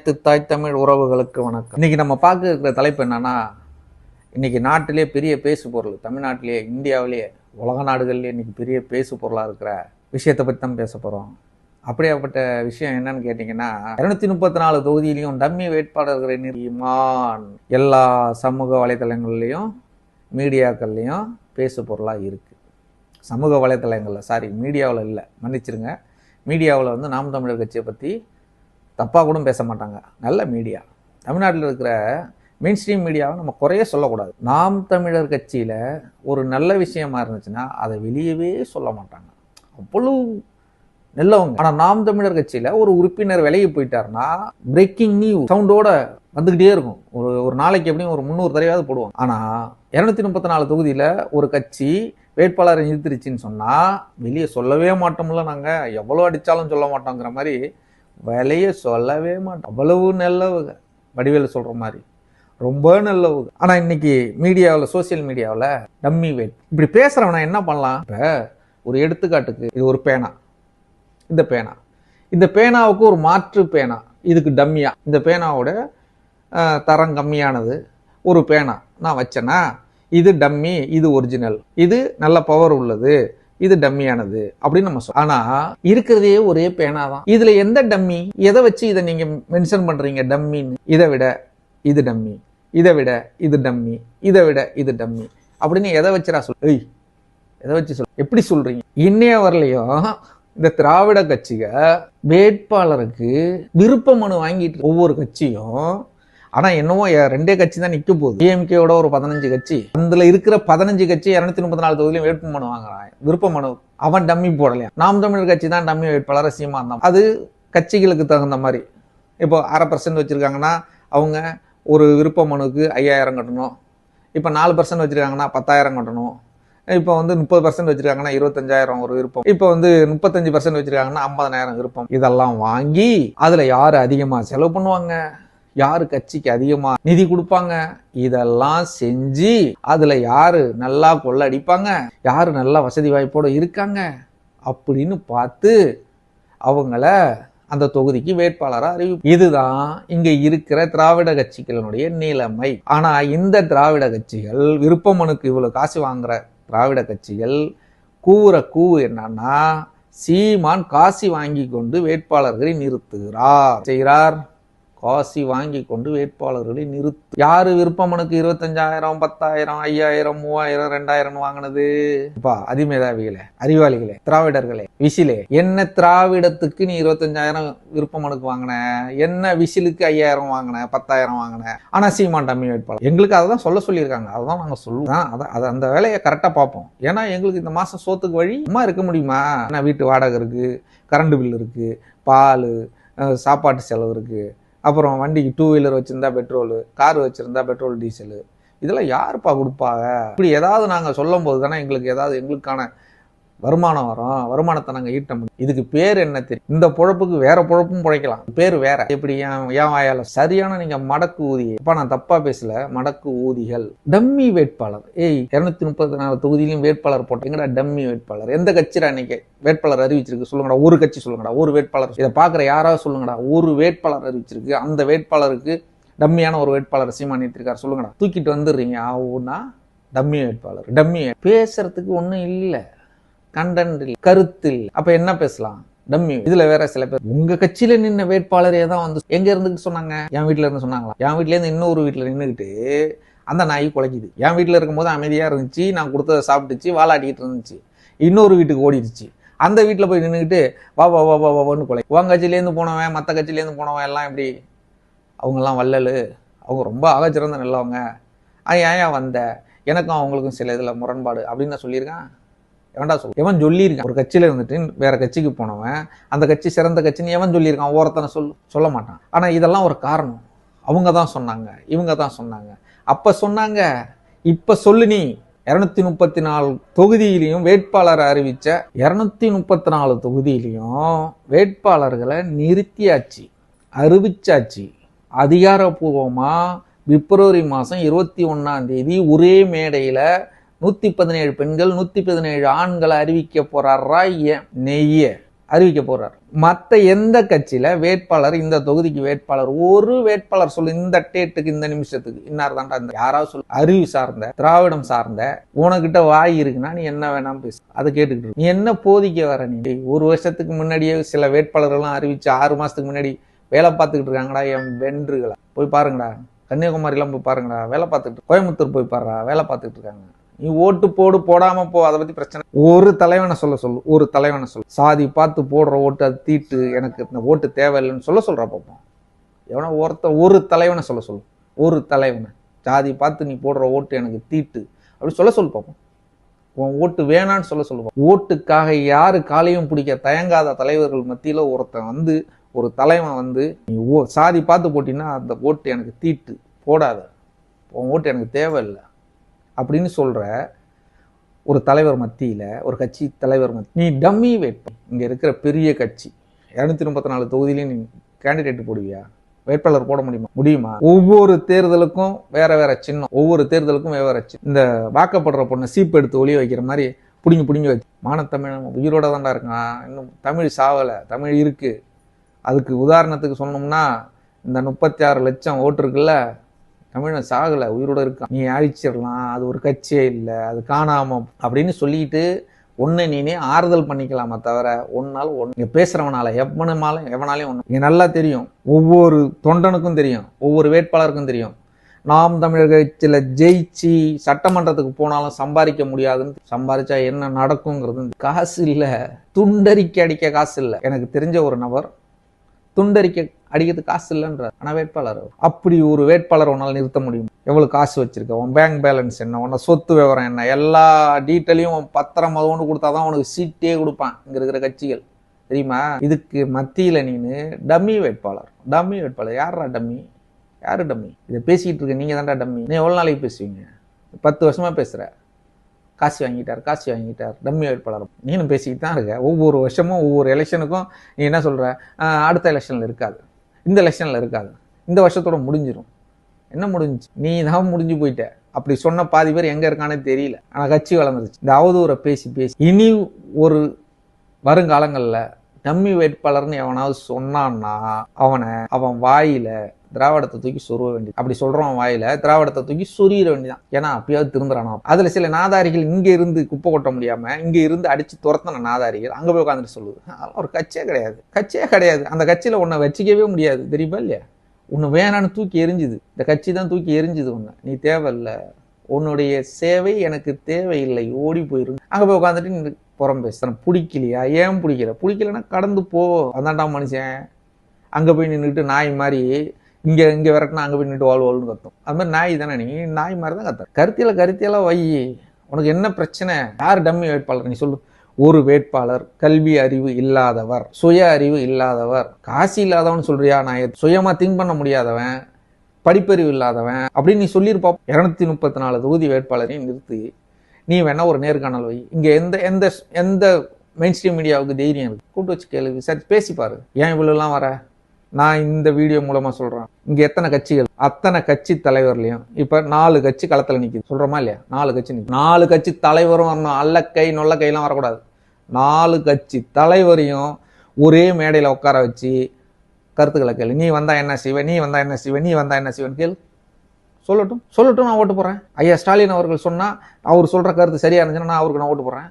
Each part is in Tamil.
அனைத்து தாய் தமிழ் உறவுகளுக்கு வணக்கம். இன்னைக்கு நம்ம பார்க்க இருக்கிற தலைப்பு என்னன்னா இன்னைக்கு நாட்டிலே பெரிய பேசு பொருள் தமிழ்நாட்டிலேயே இந்தியாவிலேயே உலக நாடுகள்லேயே இன்னைக்கு பெரிய பேசு பொருளாக இருக்கிற விஷயத்தை பற்றி தான் பேச போகிறோம் அப்படியாப்பட்ட விஷயம் என்னன்னு கேட்டிங்கன்னா இரநூத்தி முப்பத்தி நாலு தொகுதியிலையும் டம்மி வேட்பாளர்களை நிர்மான் எல்லா சமூக வலைத்தளங்கள்லேயும் மீடியாக்கள்லேயும் பேசு பொருளாக இருக்குது சமூக வலைத்தளங்களில் சாரி மீடியாவில் இல்லை மன்னிச்சிருங்க. மீடியாவில் வந்து நாம் தமிழர் கட்சியை பற்றி தப்பாக கூட பேச மாட்டாங்க நல்ல மீடியா தமிழ்நாட்டில் இருக்கிற மெயின் ஸ்ட்ரீம் மீடியாவை நம்ம குறைய சொல்லக்கூடாது. நாம் தமிழர் கட்சியில் ஒரு நல்ல விஷயமா இருந்துச்சுன்னா அதை வெளியவே சொல்ல மாட்டாங்க. அவ்வளவு நல்லவங்க. ஆனால் நாம் தமிழர் கட்சியில் ஒரு உறுப்பினர் விலகி போயிட்டாருன்னா பிரேக்கிங் நியூஸ் சவுண்டோட வந்துக்கிட்டே இருக்கும். ஒரு ஒரு நாளைக்கு எப்படியும் ஒரு முந்நூறு தடவையாவது போடுவோம் ஆனால் இரநூத்தி முப்பத்தி நாலு தொகுதியில் ஒரு கட்சி வேட்பாளரை நிறுத்திருச்சுன்னு சொன்னால் வெளியே சொல்லவே மாட்டோம்ல நாங்கள் எவ்வளோ அடித்தாலும் சொல்ல மாட்டோங்கிற மாதிரி விலையை சொல்லவே மாட்டோம். அவ்வளவு நல்லவங்க. வடிவேல சொல்கிற மாதிரி. ரொம்ப நல்லவங்க. ஆனால் இன்னைக்கு மீடியாவில் சோசியல் மீடியாவில் டம்மி வெயிட் இப்படி பேசுகிறவனை என்ன பண்ணலாம்? இப்போ ஒரு எடுத்துக்காட்டுக்கு இது ஒரு பேனா. இந்த பேனா. இந்த பேனாவுக்கு ஒரு மாற்று பேனா. இதுக்கு டம்மியா. இந்த பேனாவோட தரம் கம்மியானது. ஒரு பேனா. நான் வச்சேன்னா இது டம்மி இது ஒரிஜினல் இது நல்ல பவர் உள்ளது. இது டம்மியானது அப்படின்னு நம்ம சொல்ல ஆனா இருக்கிறதே ஒரே பேனா தான் இதுல எந்த டம்மி? எதை வச்சு இதை நீங்க மென்ஷன் பண்றீங்க? டம்மின்னு. இதை விட இது டம்மி. இதை விட இது டம்மி. இதை விட இது டம்மி. அப்படின்னு எதை வச்சுரா சொல் ஏய் எதை வச்சு சொல் எப்படி சொல்றீங்க? இன்னைய வரலையும் இந்த திராவிட கட்சிக வேட்பாளருக்கு விருப்ப மனு வாங்கிட்டு ஒவ்வொரு கட்சியும் ஆனால் என்னவோ ரெண்டே கட்சி தான் நிற்க போகுது. டிஎம்கேயோட ஒரு பதினஞ்சு கட்சி. அதில் இருக்கிற பதினஞ்சு கட்சி இரநூத்தி முப்பத்தி நாலு தொகுதியிலும் வேட்பு மனு வாங்குறான் விருப்ப மனு. அவன் டம்மி போடலையா? நாம் தமிழர் கட்சி தான் டம்மி வேட்பாளர் சீமா தான். அது கட்சிகளுக்கு தகுந்த மாதிரி. இப்போ அரை பர்சன்ட் வச்சுருக்காங்கன்னா அவங்க ஒரு விருப்ப மனுக்கு ஐயாயிரம் கட்டணும். இப்போ நாலு பர்சன்ட் வச்சுருக்காங்கன்னா பத்தாயிரம் கட்டணும். இப்போ வந்து முப்பது பர்சன்ட் வச்சிருக்காங்கன்னா இருபத்தஞ்சாயிரம் ஒரு விருப்பம். இப்போ வந்து முப்பத்தஞ்சு பர்சன்ட் வச்சிருக்காங்கன்னா ஐம்பதனாயிரம் விருப்பம். இதெல்லாம் வாங்கி அதில் யார் அதிகமாக செலவு பண்ணுவாங்க? யாரு கட்சிக்கு அதிகமா நிதி கொடுப்பாங்க? இதெல்லாம் செஞ்சு அதுல யாரு நல்லா கொள்ள அடிப்பாங்க யாரு நல்லா வசதி வாய்ப்போட இருக்காங்க? அப்படின்னு பார்த்து அவங்கள அந்த தொகுதிக்கு வேட்பாளராக அறிவி இதுதான் இங்க இருக்கிற திராவிட கட்சிகளினுடைய நிலைமை. ஆனா இந்த திராவிட கட்சிகள் விருப்ப மனுக்கு இவ்வளவு காசு வாங்குற திராவிட கட்சிகள் கூற கூவு என்னன்னா சீமான் காசி வாங்கி கொண்டு வேட்பாளர்களை நிறுத்துகிறார். செய்கிறார். காசி வாங்கி கொண்டு வேட்பாளர்களை நிறுத்து. யாரு விருப்பமனுக்கு இருபத்தஞ்சாயிரம் பத்தாயிரம் ஐயாயிரம் மூவாயிரம் ரெண்டாயிரம் வாங்கினது? அப்பா அதிமேதாவிகளே அறிவாளிகளே திராவிடர்களே விசிலே என்ன திராவிடத்துக்கு நீ இருபத்தஞ்சாயிரம் விருப்பமனுக்கு வாங்கின? என்ன விசிலுக்கு ஐயாயிரம் வாங்கின பத்தாயிரம் வாங்கின? ஆனா சீமான் டம்மி வேட்பாளர். எங்களுக்கு அதை தான் சொல்ல சொல்லியிருக்காங்க. அதுதான் நாங்கள் சொல்லுவோம். அதை அதை அந்த வேலையை கரெக்டாக பார்ப்போம். ஏன்னா எங்களுக்கு இந்த மாதம் சோத்துக்கு வழி சும்மா இருக்க முடியுமா? ஏன்னா வீட்டு வாடகை இருக்குது கரண்ட் பில் இருக்குது பால் சாப்பாட்டு செலவு இருக்குது அப்புறம் வண்டிக்கு டூ வீலர் வச்சுருந்தா பெட்ரோலு கார் வச்சுருந்தா பெட்ரோல் டீசலு இதெல்லாம் யாருப்பா கொடுப்பாங்க? இப்படி ஏதாவது நாங்கள் சொல்லும் போது தானே எங்களுக்கு ஏதாவது எங்களுக்கான வருமானம் வரும் வருமானத்தை நாங்கள் ஈட்ட முடியும். இதுக்கு பேர் என்ன தெரியும்? இந்த பொழப்புக்கு வேற பொழப்பும் பிழைக்கலாம். பேர் வேற. எப்படி ஏன் ஏன் வாயால? சரியான நீங்க மடக்கு ஊதிய. இப்போ நான் தப்பா பேசல. மடக்கு ஊதிகள். டம்மி வேட்பாளர். ஏய் இருநூத்தி முப்பத்தி நாலு தொகுதியிலும் வேட்பாளர் போட்டீங்கடா டம்மி வேட்பாளர்? எந்த கட்சிடா இன்னைக்கு? வேட்பாளர் அறிவிச்சிருக்கு. சொல்லுங்கடா. ஒரு கட்சி சொல்லுங்கடா. ஒரு வேட்பாளர். இதை பாக்குற யாராவது சொல்லுங்கடா. ஒரு வேட்பாளர் அறிவிச்சிருக்கு. அந்த வேட்பாளருக்கு டம்மியான ஒரு வேட்பாளர் சீமா நீத்திருக்கார் சொல்லுங்கடா. தூக்கிட்டு வந்துடுறீங்க. ஆவுன்னா டம்மி வேட்பாளர். டம்மி பேசுறதுக்கு ஒன்றும் இல்லை. கண்டென்ட் இல்லை கருத்து அப்ப என்ன பேசலாம்? டம்மி. இதுல வேற சில பேர். உங்க கட்சியில நின்ன வேட்பாளரே தான் வந்து எங்க இருந்துட்டு சொன்னாங்க? என் வீட்டுல இருந்து சொன்னாங்களா? என் வீட்டுல இருந்து இன்னொரு வீட்டுல நின்றுக்கிட்டு அந்த நாய் குலைக்குது. என் வீட்ல இருக்கும்போது அமைதியா இருந்துச்சு. நான் கொடுத்ததை சாப்பிட்டுச்சு வாலாட்டிட்டு இருந்துச்சு. இன்னொரு வீட்டுக்கு ஓடிடுச்சு. அந்த வீட்டில் போய் நின்றுக்கிட்டு வா வா வா வா வான்னு குலை. உன் கட்சியிலேருந்து போனவன் மற்ற கட்சியிலேருந்து போனவன் எல்லாம் எப்படி? அவங்கெல்லாம் வள்ளல். அவங்க ரொம்ப ஆகச்சிறந்த நல்லவங்க. ஆ ஏன் வந்த? எனக்கும் அவங்களுக்கும் சில இதில் முரண்பாடு அப்படின்னு நான் சொல்லியிருக்கேன். எவன்டா சொல் எவன் சொல்லியிருக்கான்? ஒரு கட்சியில இருந்துட்டு வேற கட்சிக்கு போனவன் அந்த கட்சி சிறந்த கட்சின்னு எவன் சொல்லியிருக்கான்? ஓரத்தனை சொல் சொல்ல மாட்டான். ஆனால் இதெல்லாம் ஒரு காரணம். அவங்க தான் சொன்னாங்க. இவங்க தான் சொன்னாங்க. அப்போ சொன்னாங்க இப்போ சொல்லு நீ. இரநூத்தி முப்பத்தி நாலு தொகுதியிலையும் வேட்பாளரை அறிவித்த இரநூத்தி முப்பத்தி நாலு தொகுதியிலையும் வேட்பாளர்களை நிறுத்தியாச்சு அறிவிச்சாச்சு. அதிகாரபூர்வமாக பிப்ரவரி மாதம் இருபத்தி ஒன்றாம் தேதி ஒரே மேடையில் நூற்றி பதினேழு பெண்கள் நூற்றி பதினேழு ஆண்களை அறிவிக்க போறாரா. நெய்ய அறிவிக்க போறார். மற்ற எந்த கட்சியில வேட்பாளர் இந்த தொகுதிக்கு வேட்பாளர் ஒரு வேட்பாளர் சொல்லு இந்த டேட்டுக்கு இந்த நிமிஷத்துக்கு இன்னார் தாண்டா இந்த யாராவது சொல்லு. அறிவு சார்ந்த திராவிடம் சார்ந்த உனக்கிட்ட வாய் இருக்குன்னா நீ என்ன வேணாம் பேசு. அதை கேட்டுக்கிட்டு நீ என்ன போதிக்க வர நீ? ஒரு வருஷத்துக்கு முன்னாடியே சில வேட்பாளர்கள்லாம் அறிவிச்சு ஆறு மாசத்துக்கு முன்னாடி வேலை பார்த்துக்கிட்டு இருக்காங்கடா என் வென்றுகளா. போய் பாருங்கடா. கன்னியாகுமரிலாம் போய் பாருங்கடா. வேலை பார்த்துட்டு கோயம்புத்தூர் போய் பாருடா. வேலை பார்த்துட்டு இருக்காங்க. நீ ஓட்டு போடு போடாம போ அதை பத்தி பிரச்சனை ஒரு தலைவனை சொல்ல சொல்லு ஒரு தலைவனை சொல்லு. சாதி பார்த்து போடுற ஓட்டு அது தீட்டு எனக்கு இந்த ஓட்டு தேவையில்லைன்னு சொல்ல சொல்ற பார்ப்போம் எவனா ஒருத்த ஒரு தலைவனை சொல்ல சொல்லு. ஒரு தலைவனை. சாதி பார்த்து நீ போடுற ஓட்டு எனக்கு தீட்டு. அப்படி சொல்ல சொல்லு பார்ப்போம் உன் ஓட்டு வேணான்னு சொல்ல சொல்லுவோம் ஓட்டுக்காக யாரு காலையும் பிடிக்க தயங்காத தலைவர்கள் மத்தியில ஒருத்தன் வந்து ஒரு தலைவன் வந்து நீ ஓ சாதி பார்த்து போட்டின்னா அந்த ஓட்டு எனக்கு தீட்டு. போடாத. உன் ஓட்டு எனக்கு தேவையில்லை. அப்படின்னு சொல்கிற ஒரு தலைவர் மத்தியில் ஒரு கட்சி தலைவர் மத்தி நீ டம்மி வேட்பாளர் இங்கே இருக்கிற பெரிய கட்சி. இரநூத்தி முப்பத்தி நாலு தொகுதியிலையும் நீ கேண்டிடேட் போடுவியா? வேட்பாளர் போட முடியுமா? முடியுமா? ஒவ்வொரு தேர்தலுக்கும் வேற வேற சின்னம். ஒவ்வொரு தேர்தலுக்கும் வேற வேற சின்னம். இந்த வாக்கப்படுற பொண்ணை சீப்பு எடுத்து ஒளிய வைக்கிற மாதிரி பிடிங்கி பிடிங்கி வச்சு. மானத்தமிழ் உயிரோட தாண்டா இருக்கான். இன்னும் தமிழ் சாவலை. தமிழ் இருக்குது அதுக்கு உதாரணத்துக்கு சொன்னோம்னா இந்த முப்பத்தி ஆறு லட்சம் ஓட்டு இருக்குல்ல தமிழன் சாகலை உயிரோட இருக்கான். நீ அழிச்சிடலாம் அது ஒரு கட்சியே இல்லை அது காணாம அப்படின்னு சொல்லிட்டு ஒன்று நீனே ஆறுதல் பண்ணிக்கலாமா தவிர ஒன்னால் ஒன்று இங்கே பேசுகிறவனால எவனாலும் எவனாலையும் ஒன்று இங்கே நல்லா தெரியும். ஒவ்வொரு தொண்டனுக்கும் தெரியும் ஒவ்வொரு வேட்பாளருக்கும் தெரியும். நாம் தமிழர் கட்சியில் ஜெயிச்சு சட்டமன்றத்துக்கு போனாலும் சம்பாதிக்க முடியாதுன்னு சம்பாதிச்சா என்ன நடக்குங்கிறது காசு இல்லை. துண்டறிக்கை அடிக்க காசு இல்லை. எனக்கு தெரிஞ்ச ஒரு நபர் துண்டறிக்கை அடிக்கிறது காசு இல்லைன்றார் ஆனால் வேட்பாளர் அப்படி ஒரு வேட்பாளர் உன்னால் நிறுத்த முடியும். எவ்வளோ காசு வச்சிருக்க? உன் பேங்க் பேலன்ஸ் என்ன? உன்னை சொத்து விவரம் என்ன? எல்லா டீட்டெயிலையும் உன் பத்திரம் அது ஒன்று கொடுத்தா தான் உனக்கு சீட்டே கொடுப்பான் இங்கே இருக்கிற கட்சிகள். தெரியுமா? இதுக்கு மத்தியில் நீனு டம்மி வேட்பாளர். டம்மி வேட்பாளர். யாரா டம்மி? யார் டம்மி? இதை பேசிக்கிட்டு இருக்க நீங்கள் தான்டா டம்மி. நீ எவ்வளோ நாளைக்கு பேசுவீங்க? பத்து வருஷமாக பேசுகிற காசு வாங்கிட்டார் காசு வாங்கிட்டார். டம்மி வேட்பாளர். நீனும் பேசிக்கிட்டு தான் இருக்க. ஒவ்வொரு வருஷமும் ஒவ்வொரு எலெக்ஷனுக்கும் நீ என்ன சொல்கிற அடுத்த எலெக்ஷனில் இருக்காது. இந்த லெஷனில் இருக்காது. இந்த வருஷத்தோட முடிஞ்சிடும் என்ன முடிஞ்சுச்சு? நீ தான் முடிஞ்சு போயிட்ட. அப்படி சொன்ன பாதி பேர் எங்கே இருக்கானே தெரியல. ஆனால் கட்சி வளர்ந்துருச்சு. இந்த அவதூறை பேசி பேசி. இனி ஒரு வருங்காலங்களில் டம்மி வேட்பாளர்னு எவனாவது சொன்னான்னா அவனை அவன் வாயில் திராவிடத்தை தூக்கி சொருவ வேண்டியது. அப்படி சொல்கிறோம் வாயில திராவிடத்தை தூக்கி சொருகிற வேண்டியதான் ஏன்னா அப்பயாவது திருந்துறானா? அதுல சில நாதாரிகள் இங்க இருந்து குப்பை கொட்ட முடியாம இங்க இருந்து அடிச்சு துரத்தின நாதாரிகள் அங்க போய் உட்காந்துட்டு சொல்லுது. அதெல்லாம் ஒரு கட்சியே கிடையாது. கட்சியே கிடையாது. அந்த கட்சியில உன்னை வச்சிக்கவே முடியாது. தெரியுமா இல்லையா? உன்னை வேணான்னு தூக்கி எரிஞ்சுது. இந்த கட்சி தான் தூக்கி எரிஞ்சுது உன்னை. நீ தேவையில்ல. உன்னுடைய சேவை எனக்கு தேவையில்லை. ஓடி போயிரு. அங்க போய் உட்காந்துட்டு நீ புறம் பேசுறேன். பிடிக்கலையா? ஏன் பிடிக்கல? பிடிக்கலன்னா கடந்து போ. அதான்டா மனுஷன். அங்கே போய் நின்றுட்டு நாய் மாதிரி இங்க இங்க விரட்டினா அங்க போய் நின்று வாழ் வாழ்னு கத்தும். அது மாதிரி நாய் தானே நீ? நாய் மாதிரி தான் கத்துற. கருத்தியல கருத்தியெல்லாம் வை. உனக்கு என்ன பிரச்சனை? யார் டம்மி வேட்பாளர்? நீ சொல்லு. ஒரு வேட்பாளர் கல்வி அறிவு இல்லாதவர் சுய அறிவு இல்லாதவர். காசு இல்லாதவன் சொல்றியா நான் சுயமாக சுயமா திங்க் பண்ண முடியாதவன் படிப்பறிவு இல்லாதவன். அப்படின்னு நீ சொல்லியிருப்பா. இரநூத்தி முப்பத்தி நாலு தொகுதி வேட்பாளரையும் நிறுத்தி. நீ வேணா ஒரு நேர்காணல் வை. இங்க எந்த எந்த எந்த மெயின் ஸ்ட்ரீம் மீடியாவுக்கு தைரியம் இருக்கு? கூட்டு வச்சு கேளு விசாரிச்சு பேசிப்பாரு ஏன் இவ்வளோலாம் வர? நான் இந்த வீடியோ மூலமாக சொல்கிறேன் இங்கே எத்தனை கட்சிகள்? அத்தனை கட்சி தலைவர்லையும் இப்போ நாலு கட்சி களத்தில் நிற்கிது சொல்கிறோமா இல்லையா? நாலு கட்சி நிற்கும் நாலு கட்சி தலைவரும் வரணும். அல்ல கை நொல்ல கையெல்லாம் வரக்கூடாது. நாலு கட்சி தலைவரையும் ஒரே மேடையில் உட்கார வச்சு கருத்துக்களை கேளு. நீ வந்தா என்ன செய்வ? நீ வந்தா என்ன செய்வேன் நீ வந்தா என்ன செய்வேன்னு கேளு. சொல்லட்டும். சொல்லட்டும் நான் ஓட்டு போடுறேன் ஐயா ஸ்டாலின் அவர்கள் சொன்னால் அவர் சொல்கிற கருத்து சரியாக இருந்துச்சுன்னா நான் அவருக்கு நான் ஓட்டு போடுறேன்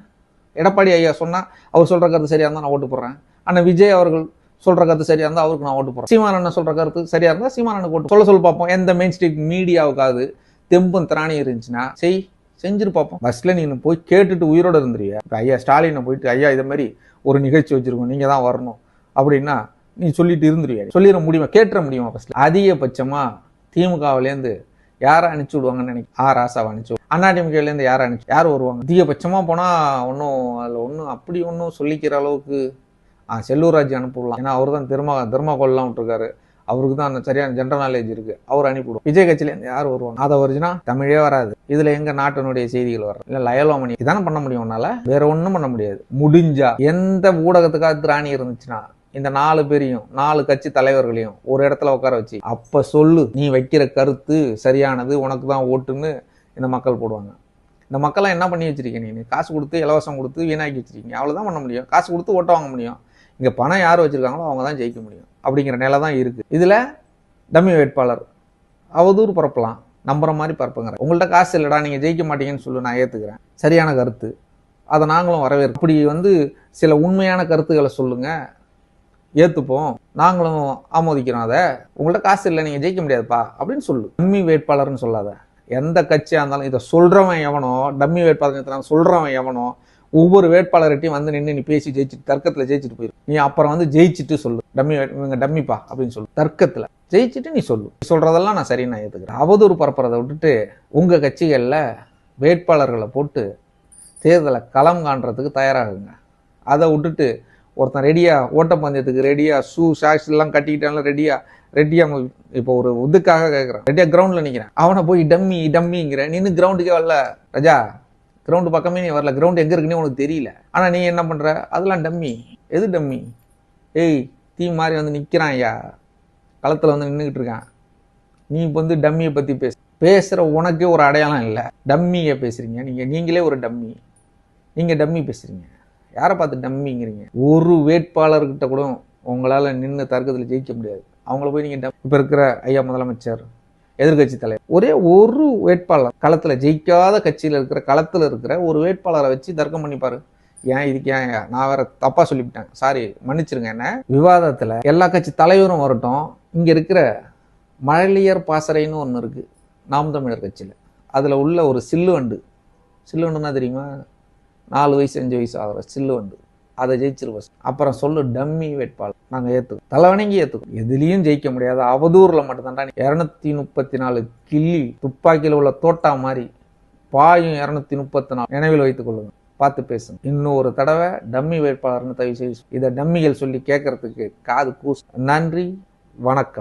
எடப்பாடி ஐயா சொன்னால் அவர் சொல்கிற கருத்து சரியாக இருந்தால் நான் ஓட்டு போடுறேன் ஆனால் விஜய் அவர்கள் சொல்ற கருத்து சரியா இருந்தா அவருக்கு நான் ஓட்டு போடுறேன். சீமான் அண்ணன் சொல்ற கருத்து சரியா இருந்தா சீமானனுக்கு ஓட்டு சொல்ல சொல்ல பார்ப்போம் எந்த மெயின் ஸ்ட்ரீட் மீடியாவுக்காவது தெம்பும் திராணி இருந்துச்சுன்னா செய் செஞ்சுட்டு பார்ப்போம் பஸ்ல நீங்க போய் கேட்டுட்டு உயிரோட இருந்துருவிய? ஐயா ஸ்டாலினை போயிட்டு ஐயா இதை மாதிரி ஒரு நிகழ்ச்சி வச்சிருக்கோம். நீங்க தான் வரணும். அப்படின்னா நீ சொல்லிட்டு இருந்துருவியா? சொல்லிட முடியுமா? கேட்டுற முடியுமா ஃபர்ஸ்ட் அதிகபட்சமா திமுகவிலேருந்து யாரை அனுப்பிச்சு விடுவாங்கன்னு நினைக்க ஆ ராசாவை அனுப்பிச்சு விடு. அதிமுகலேருந்து யாரை அனுப்பிச்சு யார் வருவாங்க? அதிகபட்சமாக போனால் ஒன்றும் அதில் ஒன்றும் அப்படி ஒன்றும் சொல்லிக்கிற அளவுக்கு செல்லூர் ராஜ் ஏன்னா அவர் தான் திருமா திருமாக்கோல்லாம் விட்டுருக்காரு. அவருக்கு தான் அந்த சரியான ஜென்ரல் நாலேஜ் இருக்கு. அவர் அனுப்பிவிடும் விஜய் கட்சியிலேருந்து யார் வருவாங்க? அதை வருச்சுன்னா தமிழே வராது. இதுல எங்க நாட்டினுடைய செய்திகள் வரும் இல்ல லயலோமணி இதான பண்ண முடியும் உன்னால? வேற ஒன்றும் பண்ண முடியாது. முடிஞ்சா எந்த ஊடகத்துக்காக திராணி இருந்துச்சுன்னா இந்த நாலு பேரையும் நாலு கட்சி தலைவர்களையும் ஒரு இடத்துல உட்கார வச்சு அப்ப சொல்லு நீ வைக்கிற கருத்து சரியானது உனக்கு தான் ஓட்டுன்னு இந்த மக்கள் போடுவாங்க. இந்த மக்கள்லாம் என்ன பண்ணி வச்சிருக்கீங்க நீ? காசு கொடுத்து இலவசம் கொடுத்து வீணாக்கி வச்சிருக்கீங்க. அவ்வளோதான் பண்ண முடியும். காசு கொடுத்து ஓட்ட வாங்க முடியும். இங்கே பணம் யார் வச்சுருக்காங்களோ அவங்க தான் ஜெயிக்க முடியும் அப்படிங்கிற நிலை தான் இருக்குது இதில் டம்மி வேட்பாளர் அவதூறு பரப்பலாம். நம்புகிற மாதிரி பரப்புங்கிற உங்கள்கிட்ட காசு இல்லைடா நீங்கள் ஜெயிக்க மாட்டீங்கன்னு சொல்லி நான் ஏற்றுக்கிறேன் சரியான கருத்து. அதை நாங்களும் வரவேற்கிறோம் இப்படி வந்து சில உண்மையான கருத்துக்களை சொல்லுங்கள் ஏற்றுப்போம் நாங்களும் ஆமோதிக்கிறோம் அதை. உங்கள்ட்ட காசு இல்லை நீங்கள் ஜெயிக்க முடியாதுப்பா அப்படின்னு சொல்லு. டம்மி வேட்பாளர்னு சொல்லாத. எந்த கட்சியாக இருந்தாலும் இதை சொல்கிறவன் எவனோ டம்மி வேட்பாளர் சொல்கிறவன் எவனோ ஒவ்வொரு வேட்பாளர்கிட்டையும் வந்து நின்று நீ பேசி ஜெயிச்சுட்டு தர்க்கத்தில் ஜெயிச்சுட்டு போயிரு. நீ அப்புறம் வந்து ஜெயிச்சுட்டு சொல்லு. டம்மி இவங்க டம்மிப்பா அப்படின்னு சொல்லு. தர்க்கத்தில். ஜெயிச்சுட்டு நீ சொல்லு. நீ சொல்கிறதெல்லாம் நான் சரி நான் ஏற்றுக்கிறேன் அவதூறு பரப்புறதை விட்டுட்டு உங்கள் கட்சிகளில் வேட்பாளர்களை போட்டு தேர்தலை களம் காண்றதுக்கு தயாராகுங்க. அதை விட்டுட்டு ஒருத்தன் ரெடியாக ஓட்டப்பந்தயத்துக்கு ரெடியாக ஷூ ஷாக்ஸ் எல்லாம் கட்டிக்கிட்டாலும் ரெடியாக ரெடியாக இப்போ ஒரு இதுக்காக கேட்குறான் ரெடியாக கிரவுண்டில் நிற்கிறேன் அவனை போய் டம்மி டம்மிங்கிற நின்று கிரவுண்டுக்கே வரல. ரஜா கிரவுண்டு பக்கமே நீ வரல. கிரவுண்ட் எங்கே இருக்குன்னு உனக்கு தெரியல. ஆனால் நீ என்ன பண்ணுற அதெல்லாம் டம்மி. எது டம்மி? ஏய் தீ மாதிரி வந்து நிற்கிறான் ஐயா. களத்தில் வந்து நின்றுக்கிட்டு இருக்கான். நீ இப்போ வந்து டம்மியை பற்றி பேச. பேசுகிற உனக்கே ஒரு அடையாளம் இல்லை. டம்மியை பேசுகிறீங்க நீங்கள் நீங்களே ஒரு டம்மி. நீங்கள் டம்மி பேசுகிறீங்க யாரை பார்த்து டம்மிங்கிறீங்க? ஒரு வேட்பாளர்கிட்ட கூட உங்களால் நின்று தர்க்கத்தில் ஜெயிக்க முடியாது. அவங்கள போய் நீங்கள் டம் இப்போ இருக்கிற ஐயா முதலமைச்சர் எதிர்க்கட்சி தலைவர். ஒரே ஒரு வேட்பாளர். களத்தில் ஜெயிக்காத கட்சியில் இருக்கிற களத்தில் இருக்கிற ஒரு வேட்பாளரை வச்சு தர்க்கம் பண்ணிப்பாரு ஏன் இதுக்கு ஏன் நான் வேற தப்பா சொல்லிவிட்டேன். சாரி மன்னிச்சிருங்க என்ன. விவாதத்தில் எல்லா கட்சி தலைவரும் வரட்டும். இங்கே இருக்கிற மழலியர் பாசறைன்னு ஒன்று இருக்குது நாம் தமிழர் கட்சியில். அதில் உள்ள ஒரு சில்லு வண்டு சில்லுவண்டு. சில்லுவண்டுன்னா தெரியுமா? நாலு வயசு அஞ்சு வயசு ஆகிற சில்லுவண்டு. அதை ஜெயிச்சிருவோம் அப்புறம் சொல்லு டம்மி வேட்பாளர். நாங்கள் ஏற்றுக்கோம் தலைவணங்கி ஏற்றுக்கோம் எதுலேயும் ஜெயிக்க முடியாது அவதூறில் மட்டும்தான்டா இரநூத்தி முப்பத்தி நாலு கிள்ளி துப்பாக்கியில் உள்ள தோட்டா மாதிரி பாயும் இரநூத்தி முப்பத்தி நாலு நினைவில் வைத்துக் கொள்ளுங்க. பார்த்து பேசுங்க. இன்னொரு தடவை டம்மி வேட்பாளர்னு தயவு செய்து இதை டம்மிகள் சொல்லி கேட்கறதுக்கு காது கூஸ் நன்றி. வணக்கம்.